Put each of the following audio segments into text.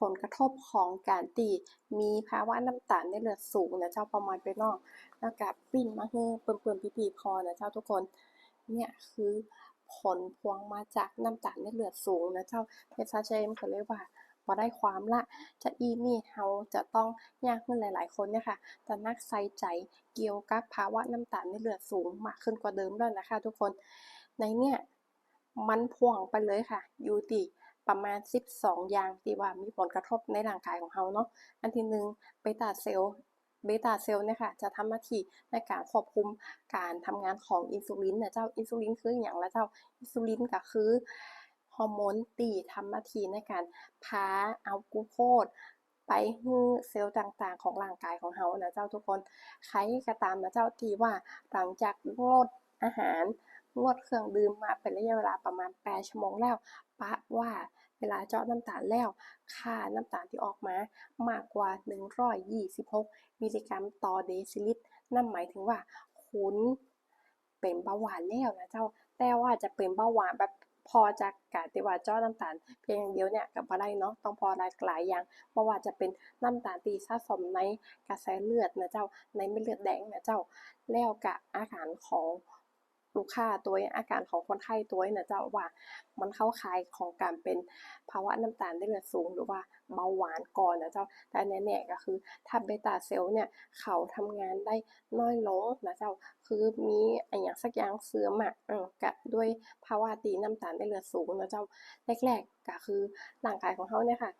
ผลกระทบของการตีมีภาวะน้ำตาลในเลือดสูงนะเจ้าประมาณไปนอกแล้วก็ปิ้นมาเฮือเปิ่นๆปีๆพอนะเจ้าทุกคนเนี่ยคือผลพวงมาจากน้ำตาลในเลือดสูงนะเจ้าเพชรเจมส์ก็เลยกว่าพอได้ความละจะอีนี่เฮาจะต้องยากขึ้นหลาย ๆ คนเนี่ยค่ะตะนักใส่ใจเกี่ยวกับภาวะน้ำตาลในเลือดสูงมากขึ้นกว่าเดิมแล้วนะคะ ทุกคนในเนี่ยมันพ่วงไปเลยค่ะ อยู่ที่ ประมาณ 12 อย่างที่ว่ามีผลกระทบในร่างกายของเราเนาะ อันที่หนึ่งเบต้าเซลล์เบต้าเซลล์เนี่ยค่ะจะทำหน้าที่ในการควบคุมการทำงานของอินซูลินนะเจ้าอินซูลินคืออย่างละเจ้าอินซูลินก็คือฮอร์โมนที่ทำหน้าที่ในการพาเอากลูโคสไปให้เซลล์ต่างๆ ของร่างกายของเรานะเจ้าทุกคน ใครก็ตามนะเจ้าที่ว่าหลังจากงดอาหาร งดเครื่องดื่มมาเป็นระยะเวลาประมาณ 8 ชั่วโมงแล้ว ปะว่าเวลาเจาะน้ำตาลแล้ว ค่าน้ำตาลที่ออกมามากกว่า 126 มิลลิกรัมต่อเดซิลิตร นั่นหมายถึงว่าคุณเป็นเบาหวานแล้วนะเจ้า แต่ว่าจะเป็นเบาหวานแบบพอจากการที่ว่าเจาะน้ำตาลเพียงอย่างเดียวเนี่ยก็บ่ได้เนาะต้องพอหลายหลายอย่างเบ่ว่าจะเป็นน้ำตาลที่สะสมในกระแสเลือดนะเจ้าในเม็ดเลือดแดงนะเจ้าแล้วก็อาการของ ลูกค้าตัวออาการของคนไข้ตัวนะเจ้าว่ามันเข้าข่ายของการเป็นภาวะน้ำตาลในเลือดสูง หรือว่าเบาหวานก่อนนะเจ้า แต่แน่ๆก็คือถ้าเบต้าเซลล์เนี่ยเขาทำงานได้น้อยลงนะเจ้าคือมีอิหยังสักอย่างเสื่อมอะเออก็ด้วยภาวะที่น้ำตาลในเลือดสูงนะเจ้าแรกๆก็คือร่างกายของเราเนี่ยค่ะ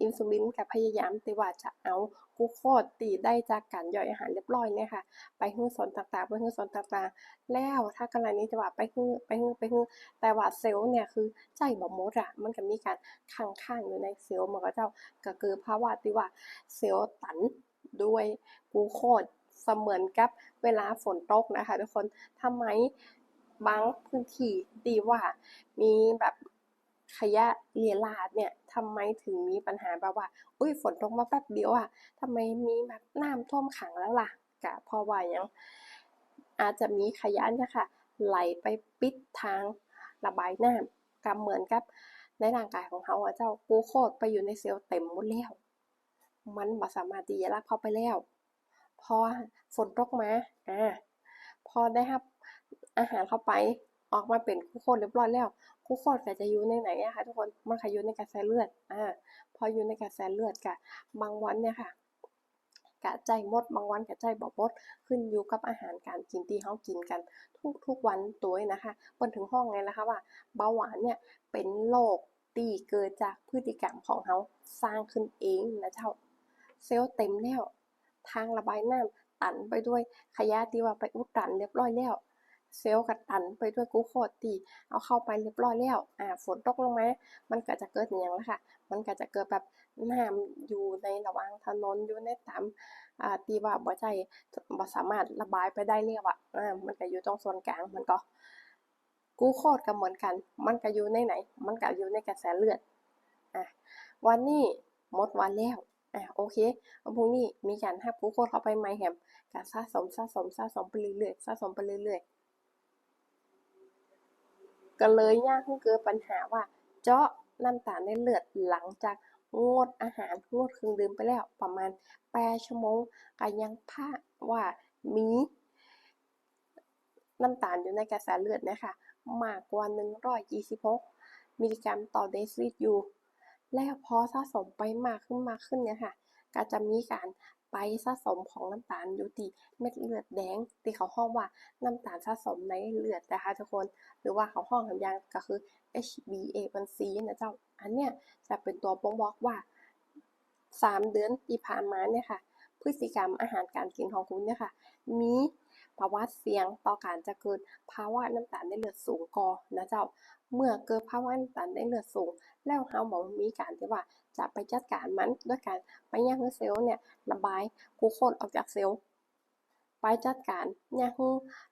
อินซูลินก็พยายามที่ว่าจะเอา กูโคสที่ได้จากการย่อยอาหารเรียบร้อยเนี่ยค่ะ ไปให้ส่วนต่างๆ ไปให้ส่วนต่างๆ แล้วถ้ากรณีที่ว่าไปให้ไปให้ไปให้แต่ว่าเซลล์เนี่ยคือใจบ่มดอะมันก็มีการค้างๆอยู่ในเซลล์มันก็จ้าก็คือภาวะที่ว่าเซลล์ตันด้วยกูโคสเสมือนกับเวลาฝนตกนะคะ ทุกคนทำไมบางพื้นที่ที่ว่ามีแบบ ขยะเรี่ยราดเนี่ยทำไมถึงมีปัญหาแบบว่า อุ๊ยฝนตกมาแป๊บเดียวอะทำไมมีแบบน้ำท่วมขังแล้วล่ะก็เพราะว่ายังอาจจะมีขยะเนี่ยค่ะไหลไปปิดทางระบายน้ำก็เหมือนกับในร่างกายของเราอะเจ้ากูโคสไปอยู่ในเซลล์เต็มหมดแล้ว มันบ่สามารถที่จะรับเข้าไปแล้ว พอฝนตกมาอ่าพอได้ครับอาหารเข้าไปออกมาเป็นกูโคสเรียบร้อยแล้ว กลูโคสก็จะอยู่ในไหนอะคะทุกคนมันก็อยู่ในกระแสเลือดอ่าพออยู่ในกระแสเลือดก็บางวันเนี่ยค่ะก็ใจหมดบางวันก็ใจบ่หมดขึ้นอยู่กับอาหารการกินที่เรากินกัน ทุกๆวันตัวนี้นะคะเพิ่นถึงฮ้องไงล่ะคะว่าเบาหวานเนี่ยเป็นโรคที่เกิดจากพฤติกรรมของเราสร้างขึ้นเองนะเจ้าเซลล์เต็มแล้ว ทางระบายน้ำตันไปด้วยขยะที่ว่าไปอุดตันเรียบร้อยแล้ว เซลล์ก็ตันไปด้วยกูโคสที่เอาเข้าไปเรียบร้อยแล้วอ่าฝนตกลงมา มันก็จะเกิดอิหยังละค่ะ มันก็จะเกิดแบบน้ำอยู่ในระหว่างถนนอยู่ในตามอ่าที่ว่าบ่ใช่บ่สามารถระบายไปได้แล้วอะอ่ามันก็อยู่ตรงส่วนกลางม่นก็กูโคสก็เหมือนกัน มันก็อยู่ในไหน มันก็อยู่ในกระแสเลือดอ่าวันนี้หมดวันแล้วอ่าโอเควันพรุ่งนี้มีการรับกลูโคสเข้าไปใหม่แฮมก็สะสมๆๆไปเรื่อยๆสะสมไปเรื่อยๆ ก็เลยยากให้เกิดปัญหาว่า เจาะน้ำตาลในเลือดหลังจากงดอาหารงดเครื่องดื่มไปแล้วประมาณ8ชั่วโมงก็ยังพบว่ามีน้ำตาลอยู่ในกระแสเลือดนี่ยค่ะมากกว่า 126 มิลลิกรัมต่อเดซิลิตรอยู่ แล้วพอสะสมไปมากขึ้นๆเนี่ยค่ะ ก็จะมีการ ไปสะสมของน้ำตาลอยู่ที่เม็ดเลือดแดง ที่เขาห้องว่าน้ำตาลสะสมในเลือดนะคะทุกคน หรือว่าเขาห้องคำยางก็คือ HbA1c นะเจ้า อันเนี้ยจะเป็นตัวบ่งบอกว่า 3 เดือนที่ผ่านมาเนี่ยค่ะ พฤติกรรมอาหารการกินของคุณเนี่ยค่ะ มี ประวัติเสี่ยงต่อการจะเกิดภาวะน้ำตาลในเลือดสูงก่อนะเจ้า เมื่อเกิดภาวะน้ำตาลในเลือดสูง แล้วเราบ่มีการที่ว่าจะไปจัดการมันด้วยการไปยังเซลล์เนี่ยระบายกูโคสออกจากเซลล์ไปจัดการยังให้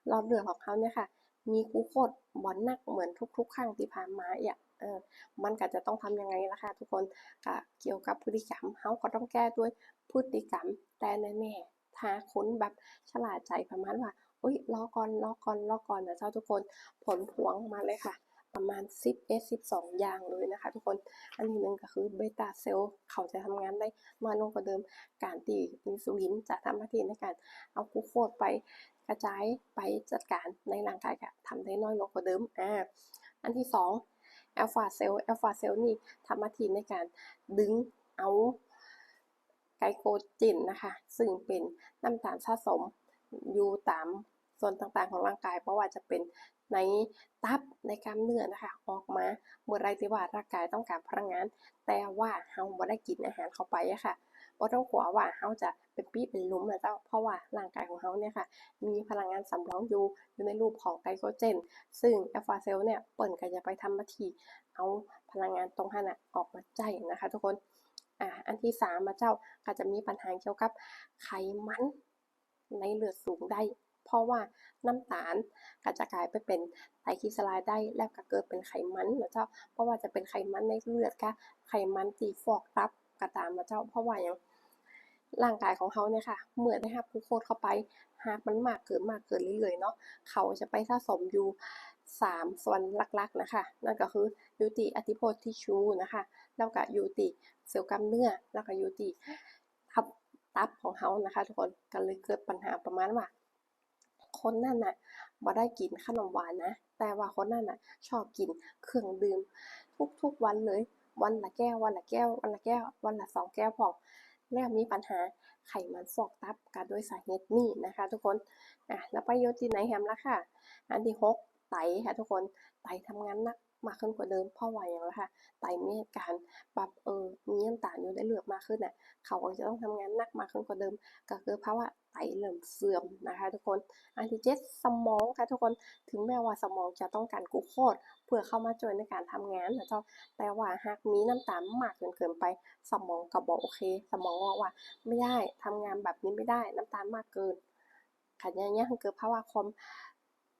หลอดเลือดของเราเนี่ยค่ะ มีกูโคสบ่หนักเหมือนทุก ๆ ครั้งที่ผ่านมาอีกเออมันก็จะต้องทำยังไงล่ะค่ะทุกคนก็เกี่ยวกับพฤติกรรมเราก็ต้องแก้ด้วยพฤติกรรมแต่แน่ๆ ถ้าคุณแบบฉลาดใจประมาณว่าอุ๊ยรอก่อนๆๆนะเจ้าทุกคนผลพวงมาเลยค่ะ ประมาณ 10 12 อย่างเลยนะคะ ทุกคนอันที่หนึ่งก็คือเบต้าเซลล์เขาจะทำงานได้น้อยลงกว่าเดิมการตีอินซูลินจะทำหน้าที่ในการเอากลูโคสไปกระจายไปจัดการในร่างกายก็ทำได้น้อยลงกว่าเดิมอ่าอันที่สองอัลฟาเซลล์อัลฟาเซลล์นี่ทำหน้าที่ในการดึงเอา ไกลโคเจนนะคะ ซึ่งเป็นน้ำตาลสะสมอยู่ตามส่วนต่างๆของร่างกายเพราะว่าจะเป็นในตับในกล้ามเนื้อนะคะ ออกมาเมื่อไรที่ว่าร่างกายต้องการพลังงาน แต่ว่าเฮาบ่ได้กินอาหารเข้าไปอะค่ะบ่ต้องกลัวว่าเฮาจะเป็นปี้เป็นลุมนะเจ้าเพราะว่าร่างกายของเฮาเนี่ยค่ะ มีพลังงานสำรองอยู่อยู่ในรูปของไกลโคเจน ซึ่งอัลฟาเซลเนี่ยเปิ่นก็จะไปทำหน้าทีเอาพลังงานตรงนั้นน่ะออกมาใจนะคะ ทุกคน อ่าอันที่สามมาเจ้าก็จะมีปัญหาเกี่ยวกับไขมันในเลือดสูงได้ เพราะว่าน้ำตาลก็จะกลายไปเป็นไตรกลีเซอไรด์ได้แล้วก็เกิดเป็นไขมันนะเจ้าเพราะว่าจะเป็นไขมันในเลือดค่ะไขมันตีฟอกตับก็ตามนะเจ้า เพราะว่าอย่างร่างกายของเขาเนี่ยค่ะเมื่อได้รับกูโคสเข้าไป หากมันมากเกินมากเกินเรื่อยๆเนาะเขาจะไปสะสมอยู่ 3 ส่วนหลักๆนะคะ นั่นก็คือยูติอธิโพธิชูนะคะ แล้วก็ยูติเซลล์กล้ามเนื้อ แล้วก็ยูติทับตับของเขานะคะ ทุกคนก็เลยเกิดปัญหาประมาณว่าคนนั่นน่ะบ่ได้กินขนมหวานนะ แต่ว่าคนนั่นน่ะชอบกินเครื่องดื่ม ทุกๆวันเลย วันละแก้ว วันละแก้ว วันละแก้ว วันละสองแก้วพอแล้วมีปัญหาไขมันฟอกตับกันด้วยสาเหตุนี้นะคะ ทุกคนอะแล้วไปโยติไหนแฮมละค่ะ อันที่หก ไตค่ะทุกคนไตทำงานหนักมากขึ้นกว่าเดิมเพราะว่าอย่างไรคะไตมีการปรับเออมีน้ำตาลอยู่ในเลือดมากขึ้นน่ะเขาก็จะต้องทำงานหนักมากขึ้นกว่าเดิม ก็คือภาวะไตเริ่มเสื่อมนะคะ ทุกคนอันที่เจ็ดสมองค่ะทุกคนถึงแม้ว่าสมองจะต้องการกลูโคสเพื่อเข้ามาช่วยในการทำงานนะเจ้าแต่ว่าหากมีน้ำตาลมากเกินเกินไป สมองก็บอกโอเค สมองบอกว่าไม่ได้ทำงานแบบนี้ไม่ได้น้ำตาลมากเกินขันอย่างเงี้ยเกิดภาวะความ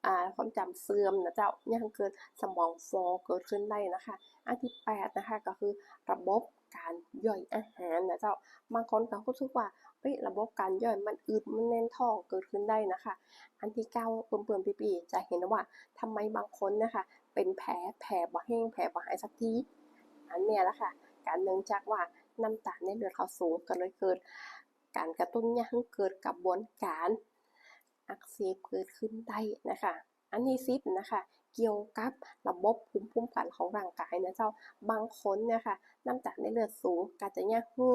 อ่าความจำเสื่อมนะเจ้าเนี่ยเกิดสมองฟอเกิดขึ้นได้นะคะ อันที่แปดนะคะก็คือระบบการย่อยอาหารนะเจ้าบางคนก็รู้สึกว่าเฮ้ยระบบการย่อยมันอืดมันแน่นท้องเกิดขึ้นได้นะคะ อันที่เก้าเปื่อนๆปีๆจะเห็นว่าทำไมบางคนนะคะ เป็นแผลแผลบ่แห้งแผลบ่หายสักทีอันเนี้ยแหละค่ะ การเนื่องจากว่าน้ำตาลในเลือดเขาสูงก็เลยเกิด การกระตุ้นยให้เกิดกระบวนการ อักเสบเกิดขึ้นได้นะคะ อันที่สิบนะคะเกี่ยวกับระบบภูมิคุ้มกันของร่างกายนะเจ้าบางคนนี่ยค่ะน้ำตาลในเลือดสูงก็จะเนี่ยคือ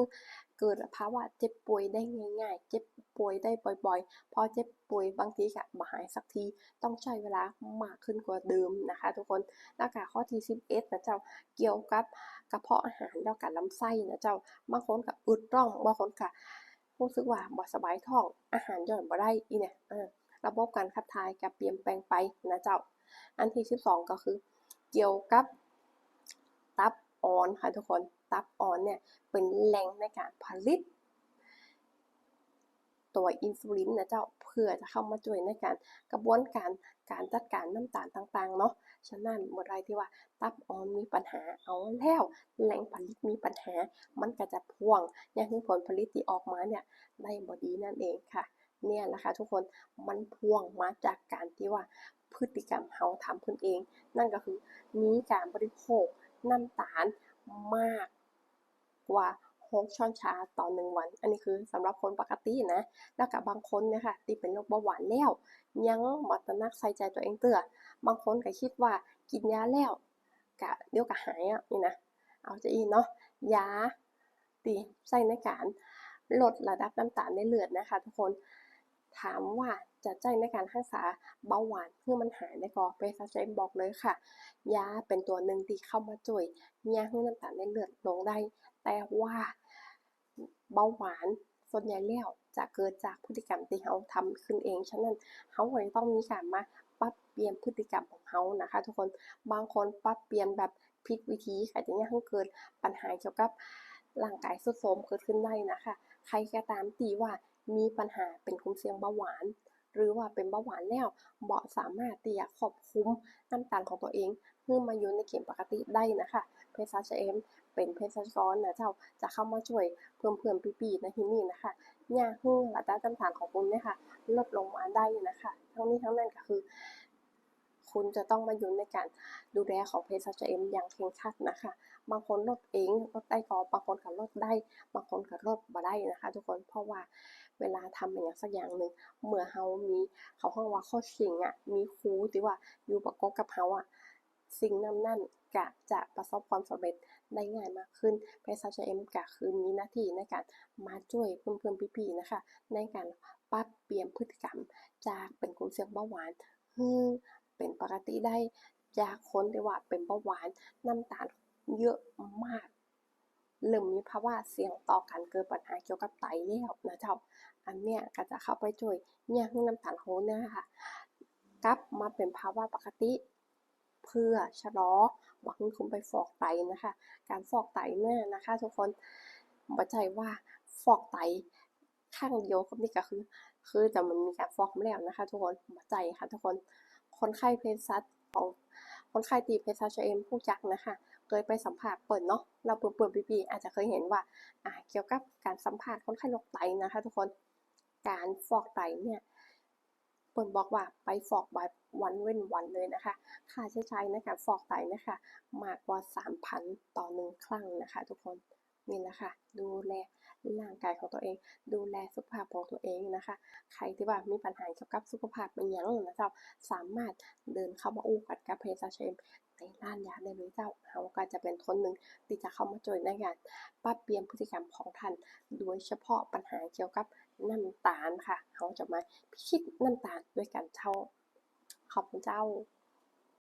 เกิดภาวะเจ็บป่วยได้ง่าย ๆ เจ็บป่วยได้บ่อยๆ พอเจ็บป่วยบางทีก็บ่หายสักทีต้องใช้เวลามากขึ้นกว่าเดิมนะคะ ทุกคนแล้วก็ข้อที่11นะเจ้าเกี่ยวกับกระเพาะอาหารแล้วก็ลำไส้นะเจ้าบางคนก็อึดร่องบางคนก็ รู้สึกว่าบ่สบายท้อง อาหารย่อยบ่ได้อีเนี่ยระบบการขับถ่ายก็เปลี่ยนแปลงไปนะเจ้า อันที่ 12 ก็คือ เกี่ยวกับตับอ่อนค่ะทุกคน ตับอ่อนเนี่ยเป็นแหล่งในการผลิต ตัวอินซูลินนะเจ้า พื่อจะเข้ามาช่วยในการกระบวนการการจัดการน้ำตาลต่างๆเนาะฉะนั้นเมื่อไรที่ว่าตับอ่อนมีปัญหาเอาแล้วแหล่งผลิตมีปัญหา มันก็จะพ่วงอย่างที่ผลผลิตที่ออกมาเนี่ยได้บดีนั่นเองค่ะเนี่ยแหละคะทุกคนมันพ่วงมาจากการที่ว่าพฤติกรรมเฮาทำขึ้นเอง นั่นก็คือมีการบริโภคน้ำตาลมากกว่า 6ช้อนชาต่อ 1 วัน อันนี้คือสำหรับคนปกตินะ แล้วกับบางคนเนี่ยค่ะที่เป็นโรคเบาหวานแล้ว ยังบ่ตระหนักใส่ใจตัวเองเตื้อบางคนก็คิดว่ากินยาแล้วกะเดี๋ยวก็หายอะนี่นะ เอาจะอีเนาะยาตีใส่ในการลดระดับน้ำตาลในเลือดนะคะ ทุกคนถามว่าจะใจในการรักษาเบาหวานเพื่อมันหายได้ก็เภสัชกรบอกเลยค่ะ ยาเป็นตัวหนึ่งที่เข้ามาช่วยยาให้น้ำตาลในเลือดลงได้ แต่ว่า เบาหวานส่วนใหญ่แล้วจะเกิดจากพฤติกรรมที่เราทำขึ้นเอง ฉะนั้นเราก็จะต้องมีการมาปรับเปลี่ยนพฤติกรรมของเรานะคะ ทุกคน บางคนปรับเปลี่ยนแบบผิดวิธีค่ะจะเนี่ยให้เกิดปัญหาเกี่ยวกับร่างกายทรุดโทรมเกิดขึ้นได้นะคะ ใครก็ตามที่ว่ามีปัญหาเป็นกลุ่มเสี่ยงเบาหวาน หรือว่าเป็นเบาหวานแล้วเบาสามารถที่จะควบคุมน้ำตาลของตัวเองเพื่อมาอยู่ในเกณฑ์ปกติได้นะคะเภสัชเอม เป็นเภสัชกรนนะเจ้าจะเข้ามาช่วยเพิ่มเพิ่มปีๆในที่นี้นะคะเนี่ยให้ระดับน้ำตาลของคุณเนี่ยค่ะลดลงมาได้นะคะ ทั้งนี้ทั้งนั้นก็คือ คุณจะต้องมาอยู่ในการดูแลของเภสัชเอ็มอย่างเคร่งครัดนะคะ บางคนลดเองลดได้ก็บางคนก็ลดได้ บางคนก็ลดบ่ได้นะคะ ทุกคนเพราะว่าเวลาทำอย่างสักอย่างหนึ่งเมื่อเฮามีเขาห้องว่าข้อชิงอะมีครูที่ว่าอยู่ประกบกับเฮาอะ สิ่งนั้นนั่นกะจะประสบความสำเร็จได้ง่ายมากขึ้นเภสัชเอ็มกะคือมีหน้าที่ในการมาช่วยเพื่อนๆพี่ๆนะคะ ในการปรับเปลี่ยนพฤติกรรม จากเป็นกลุ่มเสี่ยงเบาหวานให้เป็นปกติได้จากคนที่ว่าเป็นเบาหวานน้ำตาลเยอะมากเริ่มมีภาวะเสี่ยงต่อการเกิดปัญหาเกี่ยวกับไตแล้วนะเจ้า อันเนี้ยก็จะเข้าไปช่วยเนี่ยให้น้ำตาลโหเนี่ยค่ะกลับมาเป็นภาวะปกติ เพื่อชะลอบอกให้คุณไปฟอกไตนะคะ การฟอกไตเนี่ยนะคะ ทุกคนบัใจว่าฟอกไตข้างเดียวก็นี่ก็คือ คือจะมันมีการฟอกมาแล้วนะคะ ทุกคนบัใจค่ะทุกคนคนไข้เภสัชของคนไข้ตีเภสัชเอ็มผู้จักนะคะเคยไปสัมภาษณ์เปิดเนาะเราเปิดเปิดปีปีอาจจะเคยเห็นว่าอ่าเกี่ยวกับการสัมภาษณ์คนไข้โรคไตนะคะ ทุกคนการฟอกไตเนี่ย เปิดบอกว่าไปฟอกแบบวันเว้นวันเลยนะคะ ค่าใช้จ่ายในการฟอกไตนะคะ มากกว่า 3,000 ต่อหนึ่งครั้งนะคะ ทุกคนนี่แหละค่ะ ดูแลร่างกายของตัวเอง ดูแลสุขภาพของตัวเองนะคะ ใครที่ว่ามีปัญหาเกี่ยวกับสุขภาพเป็นหยังนะเจ้าสามารถเดินเข้ามาอู้กันกับเภสัชเอ็มในร้านยาได้เลยเจ้าเขาก็จะเป็นคนหนึ่งที่จะเข้ามาช่วยในการปรับเปลี่ยนพฤติกรรมของท่าน โดยเฉพาะปัญหาเกี่ยวกับ น้ำตาลค่ะเขาจะมาพิชิตน้ำตาลด้วยการเช่าขอบคุณเจ้า